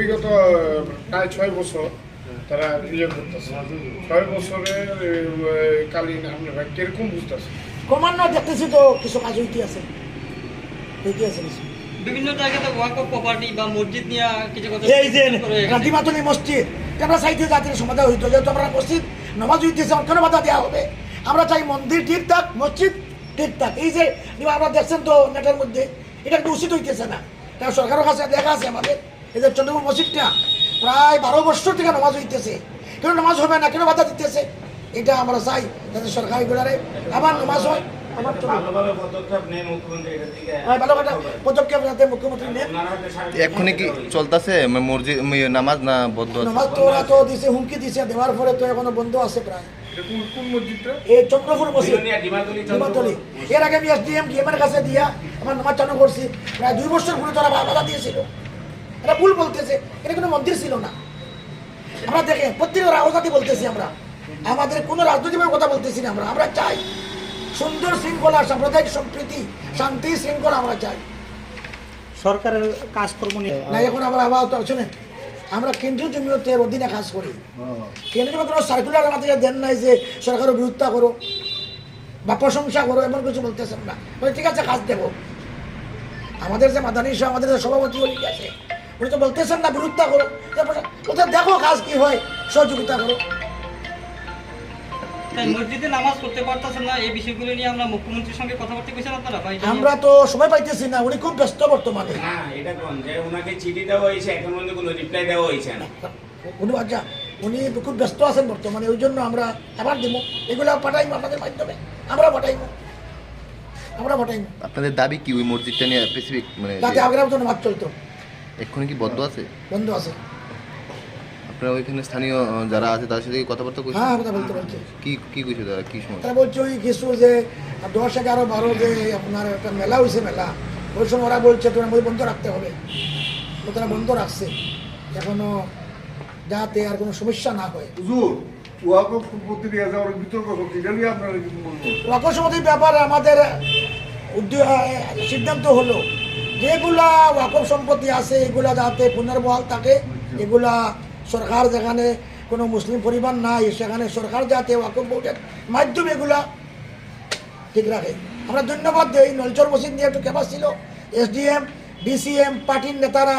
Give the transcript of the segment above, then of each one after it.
বিগত প্রায় ছয় বছর তারা ইয়ে করতেছে। ছয় বছরে কালীন আপনারা কীরকম বুঝতেছে? ক্রমান্বয়ে দেখতেছি তো কিছু কাজ হইতে আছে। হইতে আছে কিছু। বিভিন্ন জায়গাতে ওয়াক অফ প্রপার্টি বা মসজিদ নিয়ে কিছু কথা এই যে গান্ধীমাতলি মসজিদ আমরা চাইতে জাতির সমাধান হইতো যেহেতু আমরা মসজিদ নামাজ হইতেছে আমার কেন বাধা দেওয়া হবে। আমরা চাই মন্দির ঠিক থাক মসজিদ ঠিক থাক এই যে আমরা দেখছেন তো নেটের মধ্যে এটা কিন্তু উচিত হইতেছে না। কারণ সরকারের কাছে দেখা আছে আমাদের। এই যে চন্দ্রপুর মসজিদটা প্রায় বারো বছর থেকে নামাজ হইতেছে। কেন নামাজ হবে না? কেন বাধা দিতেছে? এটা আমরা চাই যাতে সরকার এগুলারে আবার নামাজ হয়। দিকে হ্যাঁ, এক্ষুনি কি চলতেছে? মসজিদ নামাজ না আছে? নামাজ তো ওরা তো দিছে হুমকি দিছে দেওয়ার পরে তো এখনও বন্ধ আছে প্রায়। এটা কোন কোন মসজিদটা? এই চন্দ্রপুর মসজিদ। ডিমাতলি, এর আগে আমি এসডিএম গেমের কাছে দিয়া আমার নামাজ চালু করছি। প্রায় দুই বছর পুরো তারা বাধা দিয়েছিল। এটা ভুল বলতেছে এটা কোনো মন্দির ছিল না। আমরা দেখে প্রত্যেক রাজনীতি বলতেছি আমরা। আমাদের কোনো রাজনৈতিক কথা বলতেছি না আমরা আমরা চাই সুন্দর শৃঙ্খলা সাম্প্রদায়িক সম্প্রীতি শান্তি শৃঙ্খলা আমরা চাই। সরকারের কাজকর্ম নিয়ে না এখন আমরা আবার তো শুনেন আমরা কেন্দ্রীয় জমিয়তের অধীনে কাজ করি। কেন্দ্রীয় কোনো সার্কুলার আমাদের দেন নাই যে সরকারের বিরোধিতা করো বা প্রশংসা করো এমন কিছু বলতেছেন না। ঠিক আছে কাজ দেবো। আমাদের যে মাদানী সাহেব আমাদের যে সভাপতি আছে উনি তো বলতেছেন না বিরোধিতা করো। তারপরে বলতে দেখো কাজ কি হয় সহযোগিতা করো। মসজিদে নামাজ পড়তে পারতেছেন না এই বিষয়গুলো নিয়ে আমরা মুখ্যমন্ত্রীর সঙ্গে কথাবার্তা কইছেন আপনারা ভাই আমরা তো সময় পাইতেছি না উনি খুব ব্যস্ত বর্তমানে। না এটা কোন? যে ওনাকে চিঠি দেওয়া হয়েছে এখন পর্যন্ত কোনো রিপ্লাই দেওয়া হয়েছে না। উনি আচ্ছা উনি খুব ব্যস্ত আছেন বর্তমানে ওই জন্য আমরা আবার দিব। এগুলো পাঠাইবো আপনাদের মাধ্যমে আমরা পাঠাইবো। আমরা পাঠাইবো। আপনাদের দাবি কি ওই মসজিদটা নিয়ে স্পেসিফিক মানে যাতে আগ্রাম জন্য মাছ চলতো। এক্ষুনি কি বদ্ধ আছে? বন্ধ আছে। আপনারা ওইখানে স্থানীয় যারা আছে তাদের সাথে কথাবার্তা কইছেন? হ্যাঁ কথা বলতে বলছে। কি কি কইছে তারা? কি সময়? তারা বলছে ওই কিছু যে দশ এগারো বারো যে আপনার একটা মেলা হয়েছে মেলা ওই সময় ওরা বলছে তোমার বই বন্ধ রাখতে হবে। তো তারা বন্ধ রাখছে। এখনও যাতে আর কোনো সমস্যা না হয়। হুজুর ওয়াকফ সম্পত্তি নিয়ে যাওয়ার বিতর্ক হচ্ছে এটা নিয়ে আপনারা কি বলব ওয়াকফ ব্যাপারে আমাদের উদ্যোগ সিদ্ধান্ত হলো। যেগুলা ওয়াকফ সম্পত্তি আছে, এগুলা যাতে পুনর্বহাল থাকে, এগুলা সরকার যেখানে কোনো মুসলিম পরিবার নাই, সেখানে সরকার যাতে ওয়াকফ বোর্ডের মাধ্যমে এগুলা ঠিক রাখে। আমরা ধন্যবাদ দিই, নলচর মসজিদ নিয়ে একটু ক্যাপাস ছিল। এসডিএম ডিসিএম পার্টির নেতারা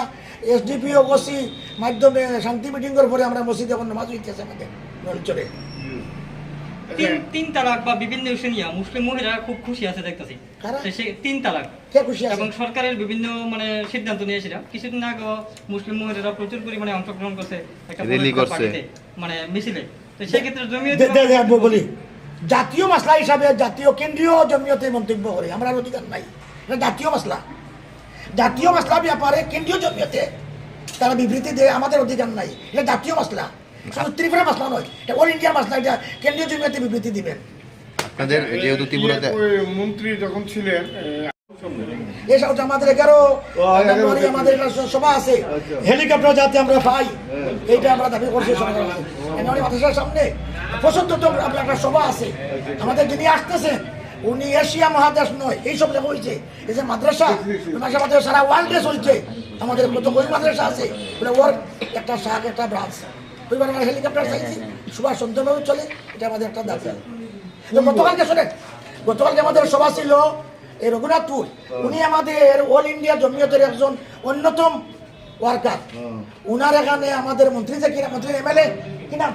এসডিপিও ওসি মাধ্যমে শান্তি মিটিংয়ের পরে আমরা মসজিদে এখন নামাজ হইতেছে আমাদের নলচরে। তিন তিন তালাক বা বিভিন্ন ইস্যু নিয়ে মুসলিম মহিলারা খুব খুশি আছে দেখতেছি। তিন তালাক। কে খুশি আছে? এবং সরকারের বিভিন্ন মানে সিদ্ধান্ত নিয়ে সেটা। কিছুদিন আগে মুসলিম মহিলারা প্রচুর পরিমাণে অংশগ্রহণ করছে একটা মানে মিছিলে। তো সেক্ষেত্রে বলি। জাতীয় মাসলা হিসাবে জাতীয় কেন্দ্রীয় জমিয়তে মন্তব্য করে। আমরা অধিকার নাই। এটা জাতীয় মাসলা জাতীয় মাসলা ব্যাপারে কেন্দ্রীয় জমিয়তে তারা বিবৃতি দেয় আমাদের অধিকার নাই। এটা জাতীয় মাসলা শুধু ত্রিপুরা মাসলা নয়। এটা অল ইন্ডিয়ার মাসলা এটা কেন্দ্রীয় জমিয়তে বিবৃতি দিবেন আপনাদের যেহেতু ত্রিপুরাতে মন্ত্রী যখন ছিলেন এসব আমাদের এগারো আমাদের সভা আছে। হেলিকপ্টার যাতে আমরা পাই এইটা আমরা দাবি করছি সরকারের কাছে। এমনি মাদ্রাসার সামনে পঁচাত্তর আপনার একটা সভা আছে। আমাদের যিনি আসতেছেন উনি এশিয়া মহাদেশ নয় এইসব হয়েছে এই যে মাদ্রাসা মাদ্রাসা মাদ্রাসা সারা ওয়ার্ল্ডে চলছে আমাদের কত মাদ্রাসা আছে একটা শাখ একটা ব্রাঞ্চ। ওইবার আমরা হেলিকপ্টার চাইছি সুভাষ সুন্দরভাবে চলে এটা আমাদের একটা দাবি। তো গতকালকে শোনেন গতকালকে আমাদের সভা ছিল এই রঘুনাথপুর। উনি আমাদের অল ইন্ডিয়া জমিয়তের একজন অন্যতম ওয়ার্কার উনার এখানে আমাদের মন্ত্রী যে কিনা মন্ত্রী এমএলএ কি নাম?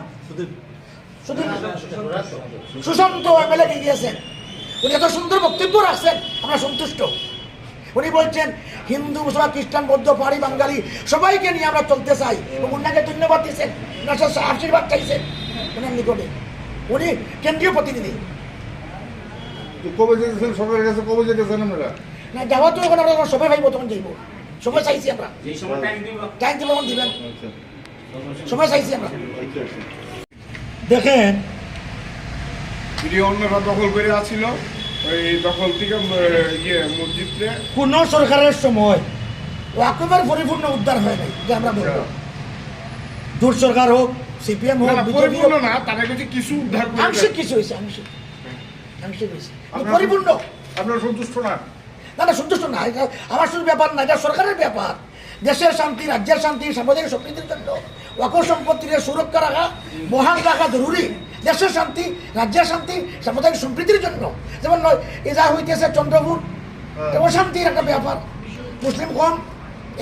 সুশান্ত। এমএলএ কে গিয়েছেন। উনি এত সুন্দর বক্তব্য রাখছেন আমরা সন্তুষ্ট। উনি বলছেন হিন্দু মুসলমান খ্রিস্টান বৌদ্ধ পাহাড়ি বাঙালি সবাইকে নিয়ে আমরা চলতে চাই। উনাকে ধন্যবাদ দিয়েছেন আশীর্বাদ চাইছেন উনার নিকটে। উনি কেন্দ্রীয় প্রতিনিধি। কবে যেতেছেন? সরকারের কাছে কবে যেতেছেন আপনারা? না যাওয়া তো এখন আমরা সবাই ভাই তখন যাইব। সময় চাইছি আমরা। যে সময় টাইম দিব। তখন দিবেন। আচ্ছা। চাইছি আমরা। আচ্ছা। দেখেন। ভিডিও অন্যরা দখল করে আছিল। ওই থেকে ইয়ে মসজিদে। কোন সরকারের সময়। ওয়াকফের পরিপূর্ণ উদ্ধার হয় নাই যে আমরা বলব। দূর সরকার হোক সিপিএম হোক পরিপূর্ণ না তারা কাছে কিছু উদ্ধার করে আংশিক কিছু হয়েছে আংশিক। আংশিক হয়েছে। পরিপূর্ণ। আপনারা সন্তুষ্ট না? না না সন্তুষ্ট না। এটা আমার শুধু ব্যাপার না এটা সরকারের ব্যাপার। দেশের শান্তি রাজ্যের শান্তি সামাজিক সম্প্রীতির জন্য। ওয়াকফ সম্পত্তির সুরক্ষা রাখা মহান রাখা জরুরি। দেশের শান্তি রাজ্যের শান্তি সামাজিক সম্প্রীতির জন্য। যেমন নয় এ যা হইতেছে চন্দ্রপুর। এটা শান্তির একটা ব্যাপার। মুসলিম কম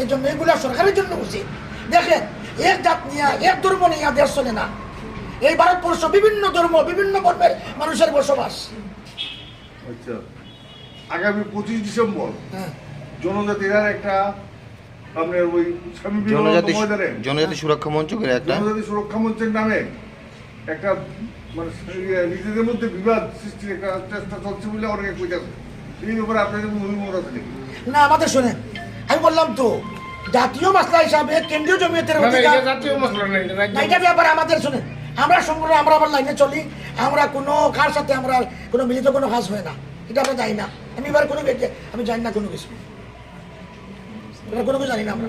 এই জন্য এগুলো সরকারের জন্য উচিত। দেখেন এক জাত নিয়ে এক ধর্ম নিয়ে দেশ চলে না। এই ভারতবর্ষ বিভিন্ন ধর্ম বিভিন্ন বর্ণের মানুষের বসবাস। আচ্ছা আগামী পঁচিশ ডিসেম্বর হ্যাঁ। জনজাতিরা একটা আপনার ওই জনজাতি জনজাতি সুরক্ষা মঞ্চ একটা জনজাতি সুরক্ষা মঞ্চের নামে একটা মানে নিজেদের মধ্যে বিবাদ সৃষ্টির একটা চেষ্টা চলছে বলে অনেকে কইতেছে এই ব্যাপারে আপনাদের অভিমত আছে নাকি? না আমাদের শোনেন আমি বললাম তো জাতীয় মাসলা হিসাবে কেন্দ্রীয় জমিয়তের না, অধিকার এটা জাতীয় মশলা নেই এটা রাজ্য না, এটা ব্যাপার আমাদের শোনেন আমরা সংগ্রহ আমরা আমার লাইনে চলি আমরা কোনো কার সাথে আমরা কোনো মিলিত কোনো কাজ হয় না এটা আমরা যাই না। আমি এবার কোনো আমি জানি না কোনো কিছু। কোনো কিছু জানি না আমরা।